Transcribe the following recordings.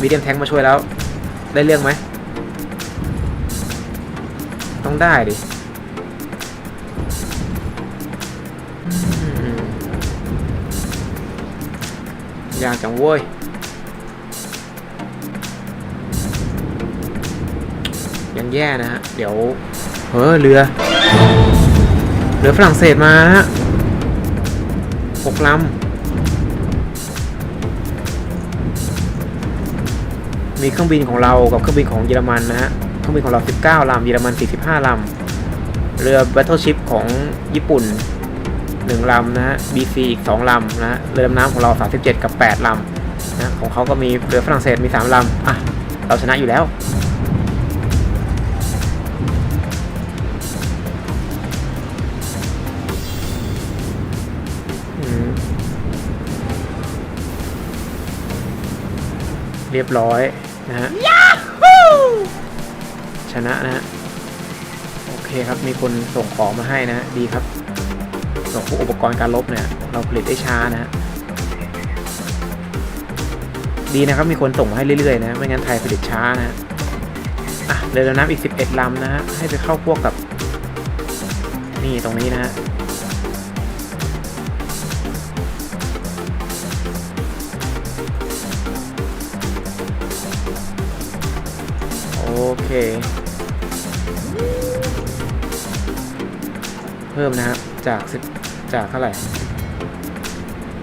มีเดียมแทงมาช่วยแล้ว ได้เรื่องไหม ต้องได้ดิอยากจังเว้ยยังแย่นะฮะ เดี๋ยว เฮ้อเรือ เรือฝรั่งเศสมาฮะหกลำ มีเครื่องบินของเรากับเครื่องบินของเยอรมันนะฮะ เครื่องบินของเรา 19ลำเยอรมัน 45ลำ เรือ Battleship ของญี่ปุ่น 1ลำนะฮะ BC อีก 2ลำนะฮะ เรือดำน้ำของเรา 37 กับ 8ลำนะ ของเขาก็มีเรือฝรั่งเศสมี 3ลำ อะ เราชนะอยู่แล้วเรียบร้อย นะฮะชนะนะฮะโอเคครับมีคนส่งของมาให้นะฮะดีครับ ส่งพวกอุปกรณ์การลบเนี่ย เราผลิตได้ช้านะฮะดีนะครับมีคนส่งมาให้เรื่อยๆนะไม่งั้นไทยผลิตช้านะฮะอะเรือดำน้ำอีก 11ลำนะฮะให้ไปเข้าพวกกับ นี่ตรงนี้นะฮะ เค เพิ่มนะครับ จากจากเท่าไหร่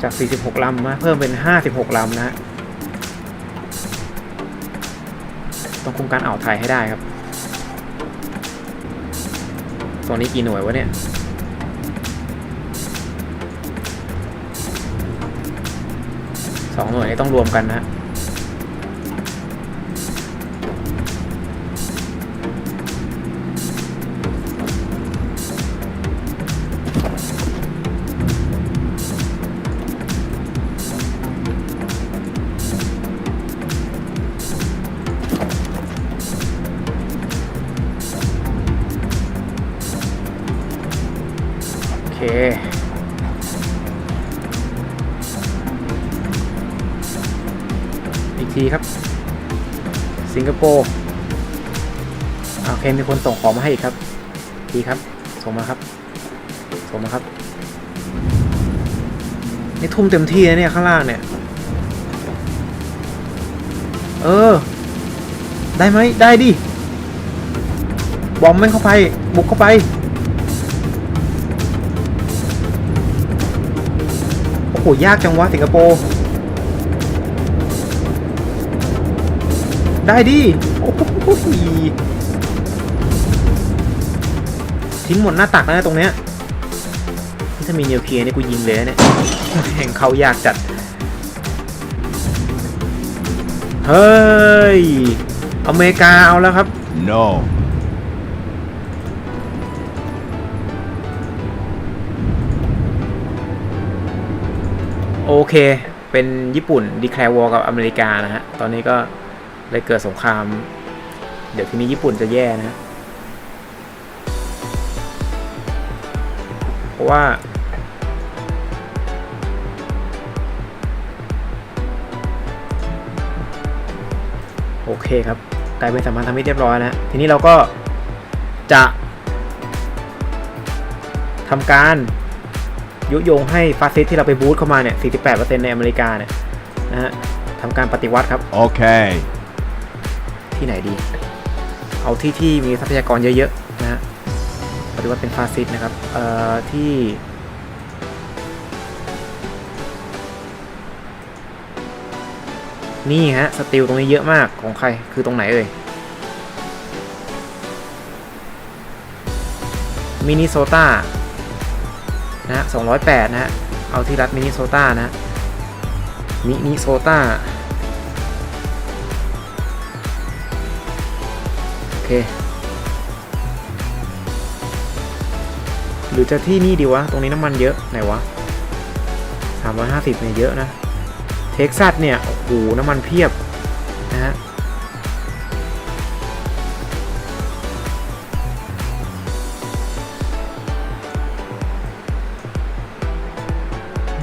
จาก 46 ลำมาเพิ่มเป็น 56 ลำนะฮะต้องคุมการอ่าวไทยให้ได้ครับตัวนี้กี่หน่วยวะเนี่ยสองหน่วยนี้ต้องรวมกันนะ งคโปร์อ่าโอเคมีคนส่งของมาให้อีกครับ ดีครับ ส่งมาครับ ส่งมาครับ นี่ทุ่มเต็มที่นะเนี่ยข้างล่างเนี่ย เออ ได้ไหมได้ดิ บอมแม่งเข้าไป บุกเข้าไปโอ้โหยากจังวะสิงคโปร์ ได้ดิโอ้โหทิ้งหมดหน้าตักแล้วนะตรงเนี้ยนี่ถ้ามีนิวเคลียร์นี่กูยิงเลยนะเนี่ยแห่งเขายากจัด เฮ้ย อเมริกาเอาแล้วครับ No. โอเค เป็นญี่ปุ่นดีแคลวอกับอเมริกานะฮะ ตอนนี้ก็ เลยเกิดสงคราม เดี๋ยวทีนี้ญี่ปุ่นจะแย่นะ เพราะว่า โอเคครับกลายเป็นสัมพันธมิตรเรียบร้อยแล้วทีนี้เราก็จะทำการยุยงให้ฟาสซิสที่เราไปบูธเข้ามาเนี่ย 48%ในอเมริกาเนี่ยนะฮะทำการปฏิวัติครับ Okay. ที่ไหนดี เอาที่ที่มีทรัพยากรเยอะๆนะฮะปฏิวัติเป็นฟาสซิสต์นะครับ เอ่อ ที่นี่ฮะ สติลตรงนี้เยอะมากของใครคือตรงไหนเอ่ยมินิโซตานะฮะ208 นะฮะ เอาที่รัฐมินิโซตานะมินนิโซตา เค หรือจะที่นี่ดีวะ ตรงนี้น้ำมันเยอะ ไหนวะ 350เนี่ยเยอะนะ เท็กซัสเนี่ย โอ้โห น้ำมันเพียบ นะฮะ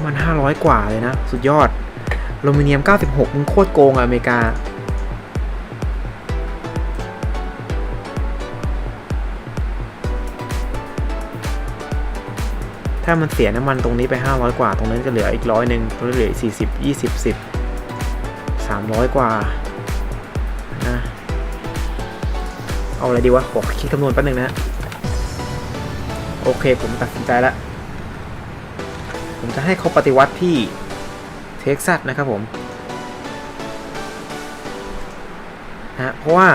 ำมัน 500 กว่าเลยนะ สุดยอดอลูมิเนียม 96 มึงโคตรโกงอะอเมริกา ถ้ามันเสียน้ำมันตรงนี้ไป 500 กว่า ตรงนั้นจะเหลืออีกร้อยหนึ่งตรงนี้เหลืออีก40 20 10 300กว่านะเอาอะไรดีวะขอคิดคำนวณแป๊บนึงนะโอเค ผมตัดสินใจแล้ว ผมจะให้เขาปฏิวัติที่เท็กซัสนะครับผมนะเพราะว่า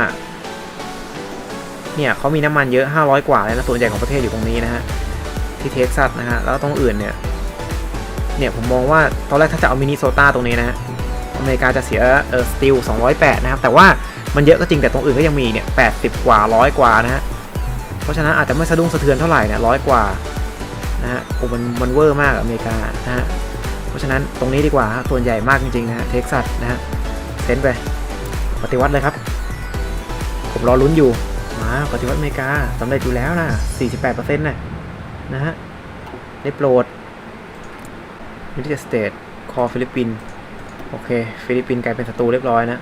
เนี่ยเขามีน้ำมันเยอะ 500 กว่าเลยนะส่วนใหญ่ของประเทศอยู่ตรงนี้นะฮะ ที่เท็กซัสนะฮะแล้วตรงอื่นเนี่ยเนี่ยผมมองว่าตอนแรกถ้าจะเอามินิโซตาตรงนี้นะอเมริกาจะเสียเออสตีล208 นะครับ แต่ว่ามันเยอะก็จริงแต่ตรงอื่นก็ยังมีเนี่ย80 กว่าร้อยกว่านะฮะเพราะฉะนั้นอาจจะไม่สะดุ้งสะเทือนเท่าไหร่เนี่ยร้อยกว่านะฮะโอ้มันมันเวอร์มากอเมริกานะฮะเพราะฉะนั้นตรงนี้ดีกว่าส่วนใหญ่มากจริงๆนะฮะเท็กซัสนะฮะเซ็นไปปฏิวัติเลยครับ ผมรอลุ้นอยู่มาปฏิวัติอเมริกาสำเร็จอยู่แล้วนะ48%นะ นะฮะ ได้โปรดยูนิเต็ดสเตทคอฟิลิปปิน โอเค ฟิลิปปินกลายเป็นศัตรูเรียบร้อยนะ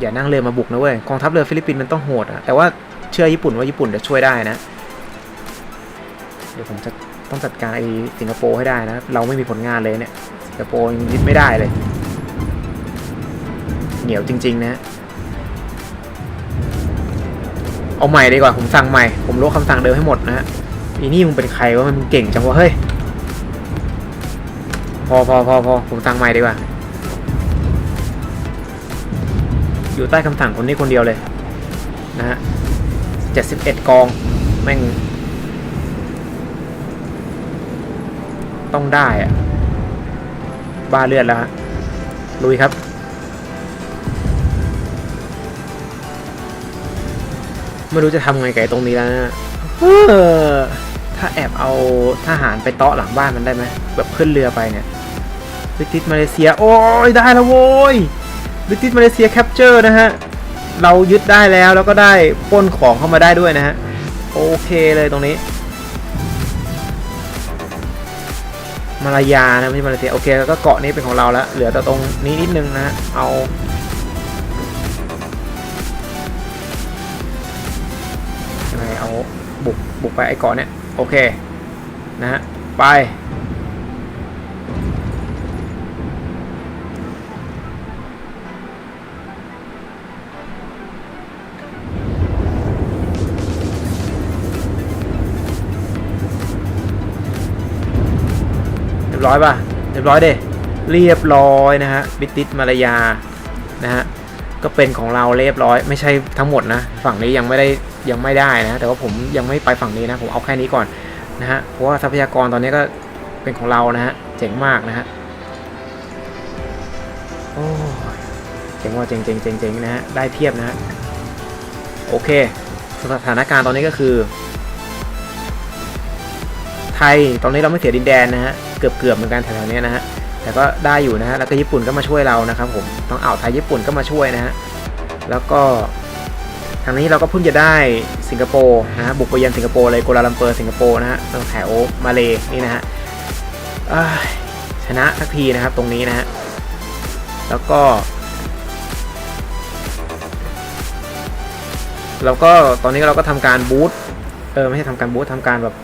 อย่านั่งเรือมาบุกนะเว้ย กองทัพเรือฟิลิปปินมันต้องโหดอะแต่ว่าเชื่อญี่ปุ่นว่าญี่ปุ่นจะช่วยได้นะ เดี๋ยวผมจะต้องจัดการไอ้สิงคโปร์ให้ได้นะ เราไม่มีผลงานเลยเนี่ย สิงคโปร์ยังยึดไม่ได้เลย เหนียวจริง ๆ นะ เอาใหม่ดีกว่าผมสั่งใหม่ ผมลบคำสั่งเดิมให้หมดนะฮะอีนี่มึงเป็นใครวะมันเก่งจังวะเฮ้ยพอพอพอพอผมสั่งใหม่ดีกว่า อยู่ใต้คำสั่งคนนี้คนเดียวเลย นะฮะเจ็ดสิบเอ็ดกอง แม่ง ต้องได้อะบ้าเลือดแล้วฮะลุยครับ ไม่รู้จะทำไงไอ้ตรงนี้แล้วนะเออถ้าแอบเอาทหารไปเตาะหลังบ้านมันได้ไหมแบบขึ้นเรือไปเนี่ยบริติชมาเลเซีย โอ้ยได้แล้วโว้ยบริติชมาเลเซียแคปเจอร์นะฮะ เรายึดได้แล้วแล้วก็ได้ปล้นของเข้ามาได้ด้วยนะฮะ โอเคเลยตรงนี้ มาลายานะไม่ใช่มาเลเซียโอเคแล้วก็เกาะนี้เป็นของเราแล้ว เหลือแต่ตรงนี้นิดนึงนะฮะเอา เอาบุกบุกไปไอ้เกาะเนี่ยโอเคนะฮะไปเรียบร้อยป่ะเรียบร้อยเด้เรียบร้อยนะฮะบิติสมาลายานะฮะก็เป็นของเราเรียบร้อย ไม่ใช่ทั้งหมดนะ ฝั่งนี้ยังไม่ได้ ยังไม่ได้นะ แต่ว่าผมยังไม่ไปฝั่งนี้นะ ผมเอาแค่นี้ก่อนนะฮะ เพราะว่าทรัพยากรตอนนี้ก็เป็นของเรานะฮะ เจ๋งมากนะฮะ โอ้เจ๋งว่าเจ๋งเจ๋งเจ๋งเจ๋งนะฮะ ได้เพียบนะฮะ โอเค สถานการณ์ตอนนี้ก็คือ ไทยตอนนี้เราไม่เสียดินแดนนะฮะ เกือบเกือบๆเหมือนกันแถวๆนี้นะฮะแต่ก็ได้อยู่นะฮะ แล้วก็ญี่ปุ่นก็มาช่วยเรานะครับผมต้องอ่าวไทยญี่ปุ่นก็มาช่วยนะฮะ แล้วก็ ทางนี้เราก็เพิ่งจะได้สิงคโปร์นะฮะบุกไปยังสิงคโปร์เลยกัวลาลัมเปอร์สิงคโปร์นะฮะตรงแถวมาเลนี่นะฮะชนะสักทีนะครับตรงนี้นะฮะแล้วก็แล้วก็ตอนนี้เราก็ทำการบูตเออไม่ใช่ทำการบูตทำการแบบ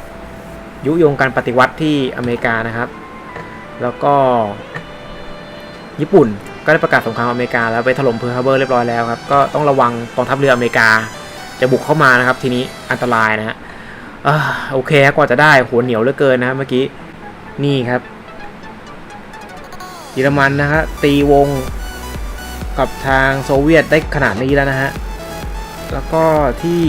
ยุยงการปฏิวัติที่อเมริกานะครับ แล้วก็ญี่ปุ่น ก็ได้ประกาศสงครามอเมริกาแล้วไปถล่มเพิร์ลฮาร์เบอร์เรียบร้อยแล้วครับก็ต้องระวังกองทัพเรืออเมริกา จะบุกเข้ามานะครับ ทีนี้อันตรายนะฮะโอเคครับกว่าจะได้หัวเหนียวเหลือเกินนะเมื่อกี้นี่ครับเยอรมันนะฮะตีวงกับทางโซเวียตได้ขนาดนี้แล้วนะฮะแล้วก็ที่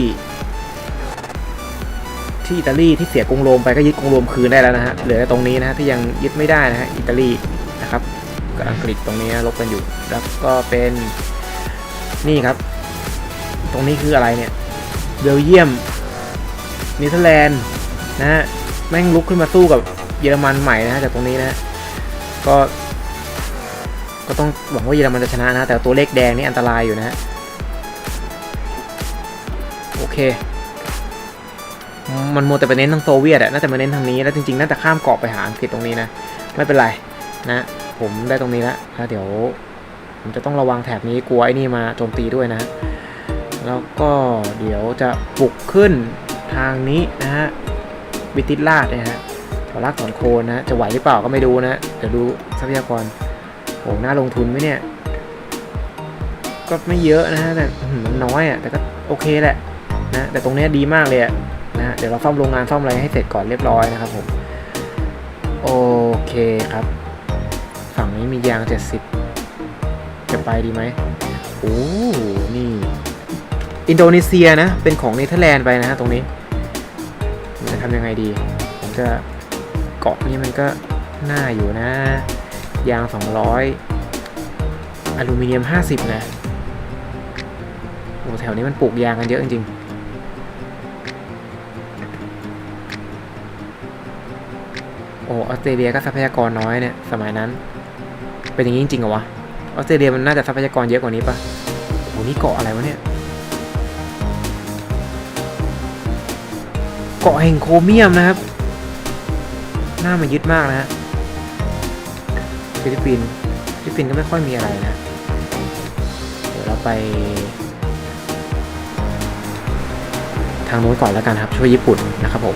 ที่อิตาลีที่เสียกรุงโรมไปก็ยึดกรุงโรมคืนได้แล้วนะฮะเหลือตรงนี้นะฮะที่ยังยึดไม่ได้นะฮะอิตาลีนะครับ กับอังกฤษตรงนี้ลบกันอยู่ แล้วก็เป็นนี่ครับ ตรงนี้คืออะไรเนี่ยเบลเยียมเนเธอร์แลนด์นะฮะแม่งลุกขึ้นมาสู้กับเยอรมันใหม่นะฮะจากตรงนี้นะฮะก็ ก็ต้องหวังว่าเยอรมันจะชนะนะแต่ตัวเลขแดงนี่อันตรายอยู่นะฮะโอเค มันมัวแต่ไปเน้นทางโซเวียตอะน่าจะมาเน้นทางนี้แล้วจริงๆน่าจะข้ามเกาะไปหาอังกฤษตรงนี้นะ ไม่เป็นไรนะ ผมได้ตรงนี้แล้วแล้วเดี๋ยวผมจะต้องระวังแถบนี้กลัวไอ้นี่มาโจมตีด้วยนะแล้วก็เดี๋ยวจะปลุกขึ้นทางนี้นะฮะบิติลาดเนี่ยฮะถอรักถอนโคนนะจะไหวหรือเปล่าก็ไม่ดูนะเดี๋ยวดูทรัพยากรโอ้น่าลงทุนไหมเนี่ย ก็ไม่เยอะนะฮะแต่มันน้อยอะแต่ก็โอเคแหละนะแต่ตรงนี้ดีมากเลยอะนะฮะเดี๋ยวเราซ่อมโรงงานซ่อมอะไรให้เสร็จก่อนเรียบร้อยนะครับผมโอเคครับ ฝั่งนี้มียาง 70 จะไปดีไหมโอ้นี่ อินโดนีเซียนะ เป็นของเนเธอร์แลนด์ไปนะฮะตรงนี้จะทำยังไงดี ผมจะเกาะนี้มันก็น่าอยู่นะ ยาง 200 อลูมิเนียม 50 นะโอ้แถวนี้มันปลูกยางกันเยอะจริงๆโอ้ออสเตรเลียก็ทรัพยากรน้อยเนี่ย สมัยนั้น เป็นอย่างนี้จริงๆเหรอวะออสเตรเลียมันน่าจะทรัพยากรเยอะกว่านี้ปะโอ้นี่เกาะอะไรวะเนี่ยเกาะแห่งโครเมียมนะครับหน้ามันยึดมากนะฮะฟิลิปปินส์ฟิลิปปินส์ก็ไม่ค่อยมีอะไรนะ เดี๋ยวเราไป ทางโน้นก่อนแล้วกันครับ ช่วยญี่ปุ่นนะครับผม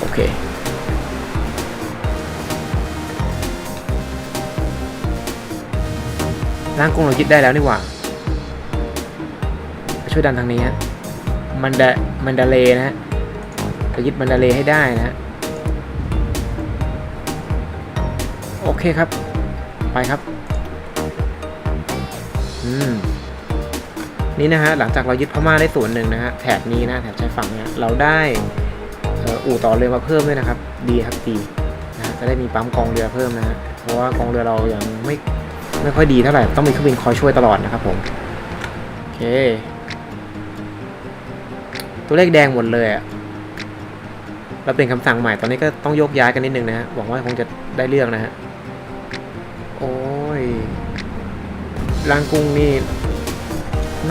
โอเค ร่างกงเรายึดได้แล้วนี่หว่า ช่วยดันทางนี้ฮะมันดมันดาเลนะฮะยึดมันดาเลให้ได้นะฮะโอเคครับ ไปครับ อืม นี่นะฮะ หลังจากเรายึดพม่าได้ส่วนหนึ่งนะฮะ แถบนี้นะ แถบชายฝั่งเนี้ยเราได้อู่ต่อเรือมาเพิ่มด้วยนะครับ ดีครับดีนะจะได้มีปั๊มกองเรือเพิ่มนะฮะ เพราะว่ากองเรือเรายังไม่ ไม่ค่อยดีเท่าไหร่ต้องมีเครื่องบินคอยช่วยตลอดนะครับผมโอเค ตัวเลขแดงหมดเลยอะเราเป็นคำสั่งใหม่ตอนนี้ก็ต้องโยกย้ายกันนิดนึงนะฮะหวังว่าคงจะได้เรื่องนะฮะโอ้ยลางกุ้งนี่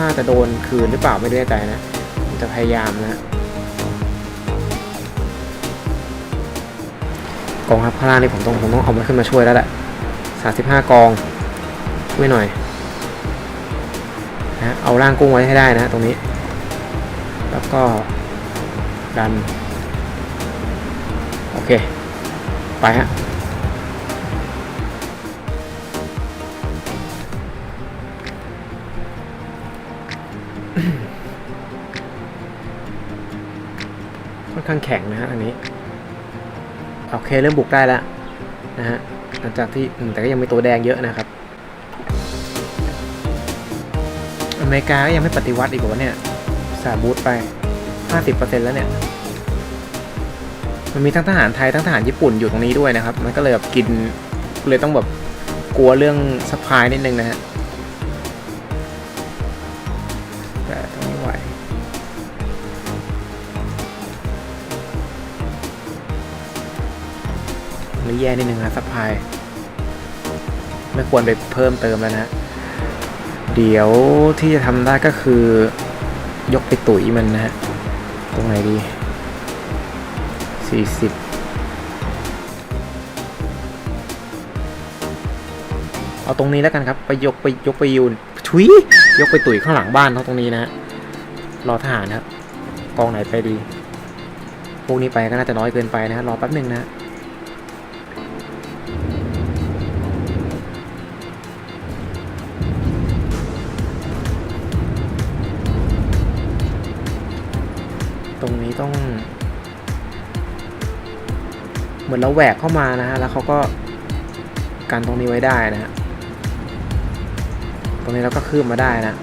น่าจะโดนคืนหรือเปล่าไม่แน่ใจนะจะพยายามนะกองทัพพลางนี่ผมต้องผมต้องเอามันขึ้นมาช่วยแล้วแหละสาสิบห้ากอง ช่วยหน่อยนะเอาร่างกุ้งไว้ให้ได้นะตรงนี้ แล้วก็ดัน โอเค ไปฮะค่อนข้างแข็งนะฮะอันนี้ โอเคเริ่มบุกได้แล้วนะฮะหลังจากที่แต่ก็ยังมีตัวแดงเยอะนะครับ เมริกาก็ยังไม่ปฏิวัติอีกว่าเนี่ย สาบูตไป 50%แล้วเนี่ย มันมีทั้งทหารไทยทั้งทหารญี่ปุ่นอยู่ตรงนี้ด้วยนะครับ มันก็เลยแบบกินเลยต้องแบบกลัวเรื่องสปายนิดนึงนะฮะแต่ตรงนี้ไหวหรือแย่นิดนึงนะซัพพลายไม่ควรไปเพิ่มเติมแล้วนะ เดี๋ยวที่จะทำได้ก็คือยกไปตุ๋ยมันนะฮะ ตรงไหนดีสี่สิบเอาตรงนี้แล้วกันครับ ไปยกไปยกไปยูนชุยยกไปตุ๋ยข้างหลังบ้านเขาตรงนี้นะฮะรอทหารครับ กองไหนไปดี พวกนี้ไปก็น่าจะน้อยเกินไปนะฮะรอแป๊บหนึ่งนะ ตรงนี้ต้อง เหมือนเราแหวกเข้ามานะฮะ แล้วเขาก็กันตรงนี้ไว้ได้นะฮะ ตรงนี้เราก็คืบมาได้นะ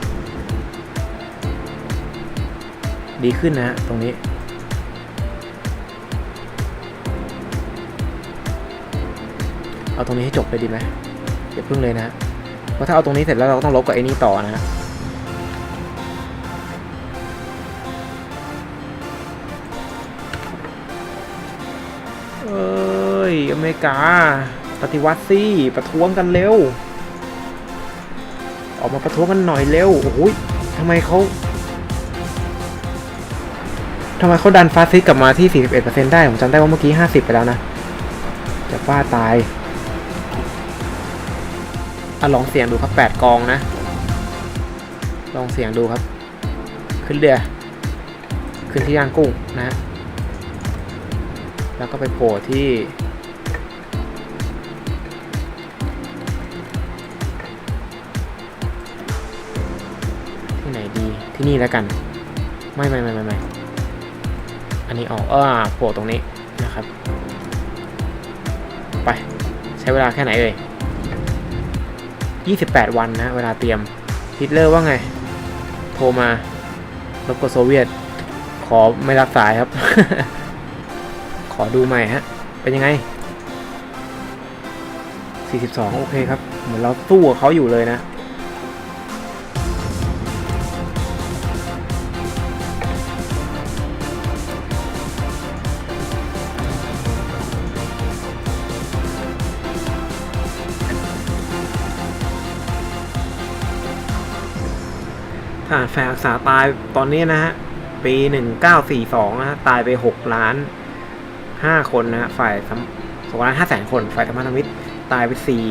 ดีขึ้นนะฮะ ตรงนี้เอาตรงนี้ให้จบเลยดีไหมอย่าพึ่งเลยนะฮะเพราะถ้าเอาตรงนี้เสร็จแล้วเราก็ต้องลบกับไอ้นี่ต่อนะ เอ้ย อเมริกา ปฏิวัติสิประท้วงกันเร็ว ออกมาประท้วงกันหน่อยเร็ว โอ้ยทำไมเขาทำไมเขาดันฟาสซิสกลับมาที่ 41%ได้ ผมจำได้ว่าเมื่อกี้ 50 ไปแล้วนะ จะบ้าตายอะลองเสียงดูครับ 8 กองนะ ลองเสียงดูครับ ขึ้นเรือ ขึ้นที่ย่างกุ้งนะฮะ แล้วก็ไปโผล่ที่ ที่ไหนดี ที่นี่แล้วกัน ไม่ไม่ไม่ไม่ไม่อันนี้ออกอ่าโผล่ตรงนี้นะครับ ไปใช้เวลาแค่ไหนเอ่ย28 วันนะ เวลาเตรียมฮิตเลอร์ว่าไง โทรมาลบกับโซเวียต ขอไม่รับสายครับ อดูใหม่ฮะ เป็นยังไง 42 โอเคครับ เหมือนเราสู้กับเขาอยู่เลยนะทหารแฝงรักษาตายตอนนี้นะฮะ ปีหนึ่งเก้าสี่สองนะฮะ ตายไปหกล้าน ห้าคนนะฮะฝ่ายสองล้านห้าแสนคน ฝ่ายธรรมธมิตรตายไปสี่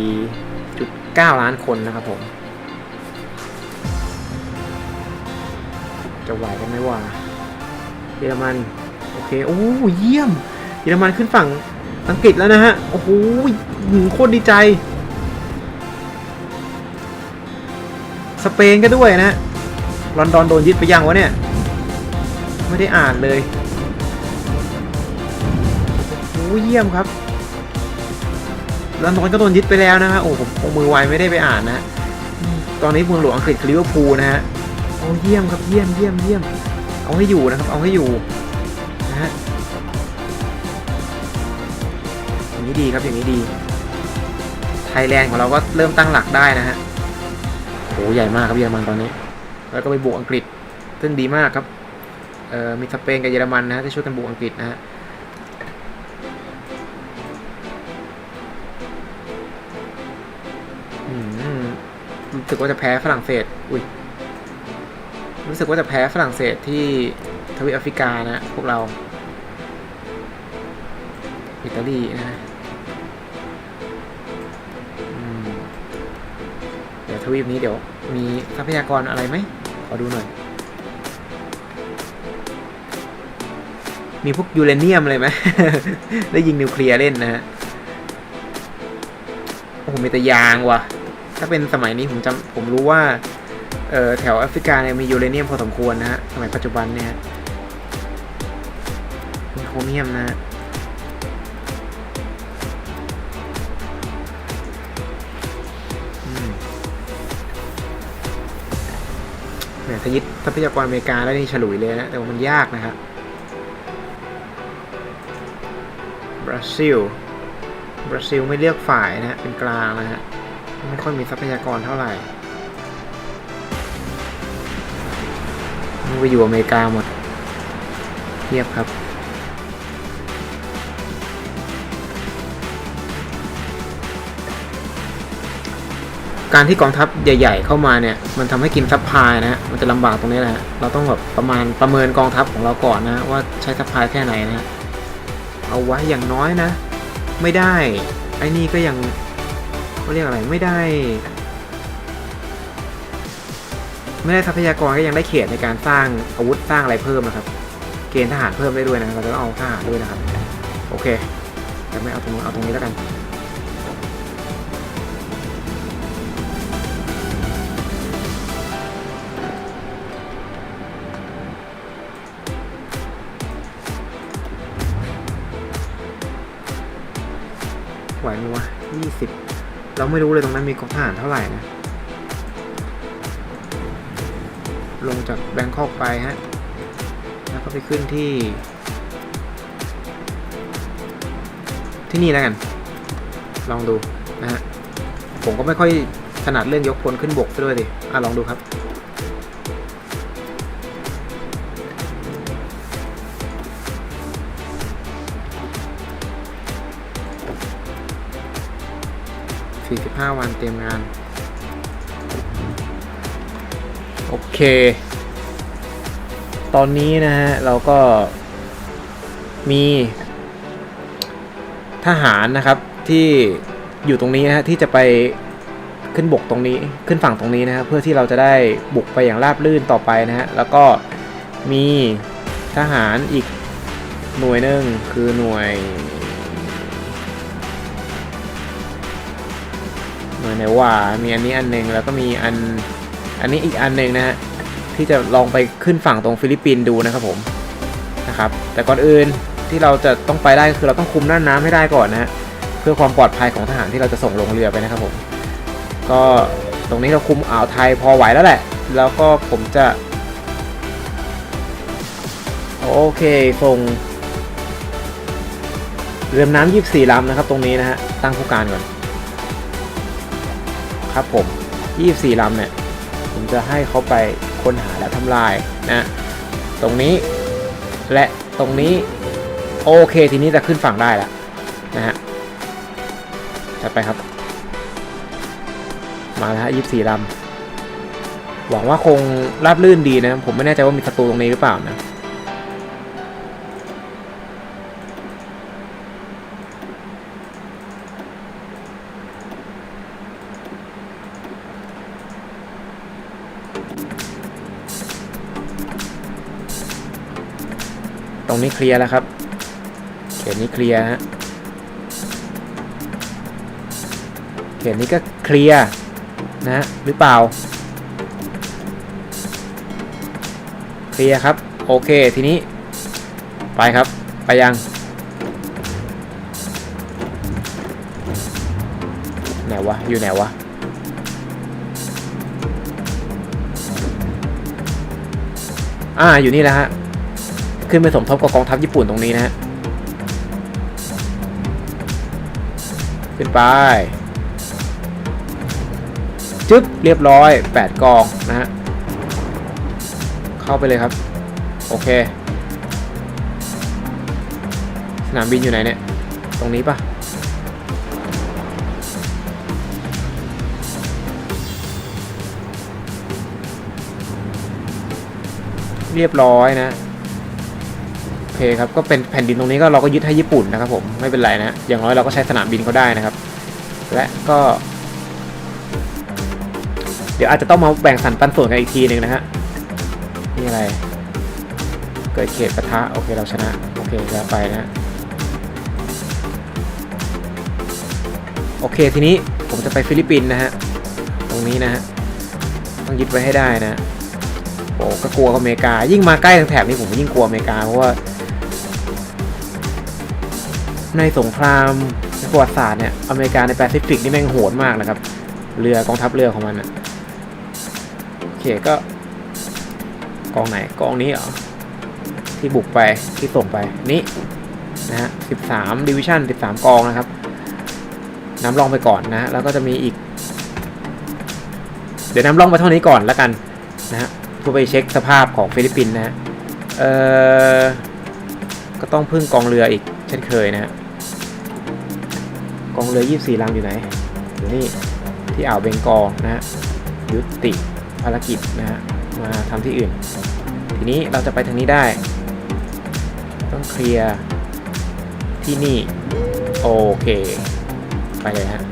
จุดเก้าล้านคนนะครับผม จะไหวกันไหมวะเยอรมัน โอเค โอ้เยี่ยม เยอรมันขึ้นฝั่งอังกฤษแล้วนะฮะ โอ้โหโคตรดีใจ สเปนก็ด้วยนะ ลอนดอนโดนยึดไปยังวะเนี่ย ไม่ได้อ่านเลย เยี่ยมครับลอนดอนก็โดนยึดไปแล้วนะฮะโอ้ผมคงมือไวไม่ได้ไปอ่านนะ ตอนนี้เมืองหลวงอังกฤษคือลิเวอร์พูลนะฮะโอ้เยี่ยมครับเยี่ยมเยี่ยมเยี่ยมเอาให้อยู่นะครับ เอาให้อยู่นะฮะอย่างนี้ดีครับอย่างนี้ดี ไทยแลนด์ของเราก็เริ่มตั้งหลักได้นะฮะโหใหญ่มากครับเยอรมันตอนนี้ แล้วก็ไปบุกอังกฤษซึ่งดีมากครับเอ่อมีสเปนกับเยอรมันนะฮะที่ช่วยกันบุกอังกฤษนะฮะ สึกว่าจะแพ้ฝรั่งเศส อุ้ย รู้สึกว่าจะแพ้ฝรั่งเศสที่ทวีปแอฟริกานะ พวกเรา อิตาลีนะเดี๋ยวทวีปนี้เดี๋ยวมีทรัพยากรอะไรไหม ขอดูหน่อย มีพวกยูเรเนียมเลยไหม ได้ยิงนิวเคลียร์เล่นนะฮะ โอ้โหมีแต่ยางว่ะ ถ้าเป็นสมัยนี้ผมจำผมรู้ว่าแถวแอฟริกาเนี่ยมียูเรเนียมพอสมควรนะฮะสมัยปัจจุบันเนี่ยมีโครเมียมนะฮะอืมแหมถ้ายึดทรัพยากรอเมริกาแล้วนี่ฉลุยเลยนะ แต่ว่ามันยากนะครับบราซิล บราซิลไม่เลือกฝ่ายนะฮะ เป็นกลางนะฮะ ไม่ค่อยมีทรัพยากรเท่าไหร่มันไปอยู่อเมริกาหมดเทียบครับ การที่กองทัพใหญ่ ๆ เข้ามาเนี่ย มันทำให้กินซัพพลายนะฮะมันจะลำบากตรงนี้แหละเราต้องแบบประมาณประเมินกองทัพของเราก่อนนะว่าใช้ซัพพลายแค่ไหนนะเอาไว้อย่างน้อยนะ ไม่ได้ไอ้นี่ก็ยัง เขาเรียกอะไรไม่ได้ ไม่ได้ทรัพยากรก็ยังได้เขตในการสร้างอาวุธสร้างอะไรเพิ่มนะครับ เกณฑ์ทหารเพิ่มได้ด้วยนะเราจะต้องเอาทหารด้วยนะครับ โอเคแต่ไม่เอาตรงนู้นเอาตรงนี้แล้วกัน เราไม่รู้เลยตรงนั้นมีกองทหารเท่าไหร่นะ ลงจากแบงคอกไปฮะ แล้วก็ไปขึ้นที่ ที่นี่แล้วกัน ลองดูนะฮะ ผมก็ไม่ค่อยถนัดเรื่องยกพลขึ้นบกซะด้วยดิ อะลองดูครับ 5 วันเตรียมงาน โอเค ตอนนี้นะฮะ เราก็มีทหารนะครับที่อยู่ตรงนี้นะฮะที่จะไปขึ้นบกตรงนี้ขึ้นฝั่งตรงนี้นะครับเพื่อที่เราจะได้บุกไปอย่างราบรื่นต่อไปนะฮะแล้วก็มีทหารอีกหน่วยหนึ่งคือหน่วย หน่วยไหนว่ามีอันนี้อันหนึ่งแล้วก็มีอันอันนี้อีกอันหนึ่งนะฮะที่จะลองไปขึ้นฝั่งตรงฟิลิปปินส์ดูนะครับผมนะครับแต่ก่อนอื่นที่เราจะต้องไปได้คือเราต้องคุมน่านน้ำให้ได้ก่อนนะฮะเพื่อความปลอดภัยของทหารที่เราจะส่งลงเรือไปนะครับผมก็ตรงนี้เราคุมอ่าวไทยพอไหวแล้วแหละ แล้วก็ผมจะ โอเคส่งเรือน้ำยี่สี่ลำนะครับ ตรงนี้นะฮะตั้งผู้การก่อน ครับผม 24ลำเนี่ยผมจะให้เขาไปค้นหาและทำลายนะตรงนี้และตรงนี้โอเคทีนี้จะขึ้นฝั่งได้แล้วนะฮะจัดไปครับ มาแล้วฮะ24ลำหวังว่าคงราบลื่นดีนะ ผมไม่แน่ใจว่ามีศัตรูตรงนี้หรือเปล่านะ รงนี้เคลียร์แล้วครับ เขตนี้เคลียร์ฮะ เขตนี้ก็เคลียร์นะฮะหรือเปล่า เคลียร์ครับ โอเคทีนี้ ไปครับ ไปยัง ไหนวะ อยู่ไหนวะอ่า อยู่นี่แหละฮะ ขึ้นไปสมทบกับกองทัพญี่ปุ่นตรงนี้นะฮะขึ้นไปจึ๊บเรียบร้อย 8 กองนะฮะเข้าไปเลยครับ โอเค สนามบินอยู่ไหนเนี่ย ตรงนี้ปะเรียบร้อยนะ เคครับก็เป็นแผ่นดินตรงนี้ก็เราก็ยึดให้ญี่ปุ่นนะครับผมไม่เป็นไรนะอย่างน้อยเราก็ใช้สนามบินเขาได้นะครับ และก็ เดี๋ยวอาจจะต้องมาแบ่งสรรปันส่วนกันอีกทีหนึ่งนะฮะนี่อะไร เกิดเขตปะทะโอเคเราชนะโอเคแล้วไปนะฮะโอเคทีนี้ผมจะไปฟิลิปปินส์นะฮะตรงนี้นะฮะต้องยึดไว้ให้ได้นะโอ้ก็กลัวอเมริกา ยิ่งมาใกล้ทางแถบนี้ผมยิ่งกลัวอเมริกาเพราะว่า ในสงครามในประวัติศาสตร์เนี่ยอเมริกาในแปซิฟิกนี่แม่งโหดมากนะครับ เรือกองทัพเรือของมันอะโอเคก็ กองไหนกองนี้เหรอที่บุกไปที่ส่งไปนี่นะฮะ13ดิวิชั่น13กองนะครับน้ำร่องไปก่อนนะฮะแล้วก็จะมีอีก เดี๋ยวน้ำร่องไปเท่านี้ก่อนแล้วกันนะฮะเพื่อไปเช็คสภาพของฟิลิปปินส์นะฮะเอ่อก็ต้องพึ่งกองเรืออีกเช่นเคยนะฮะ กองเรือ 24ลำอยู่ไหนอยู่นี่ที่อ่าวเบงกอลนะฮะยุติภารกิจนะฮะมาทำที่อื่น ทีนี้เราจะไปทางนี้ได้ ต้องเคลียร์ที่นี่ โอเค ไปเลยฮะ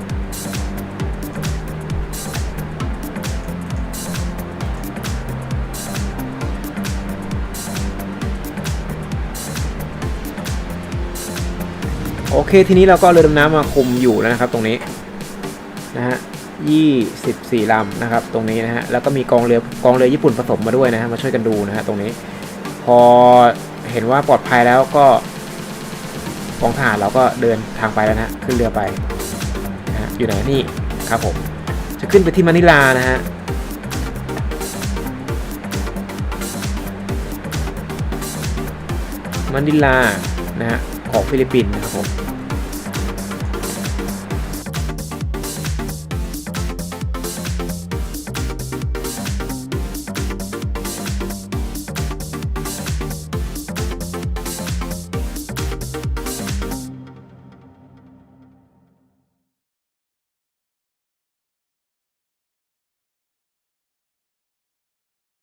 โอเค ทีนี้เราก็เรือดำน้ำมาคุมอยู่แล้วนะครับ ตรงนี้นะฮะยี่สิบสี่ลำนะครับ ตรงนี้นะฮะแล้วก็มีกองเรือกองเรือญี่ปุ่นผสมมาด้วยนะฮะมาช่วยกันดูนะฮะตรงนี้ พอเห็นว่าปลอดภัยแล้วก็กองทหารเราก็เดินทางไปแล้วนะฮะขึ้นเรือไปนะฮะอยู่ไหนนี่ครับผม จะขึ้นไปที่มะนิลานะฮะมะนิลานะฮะของฟิลิปปินส์นะครับผม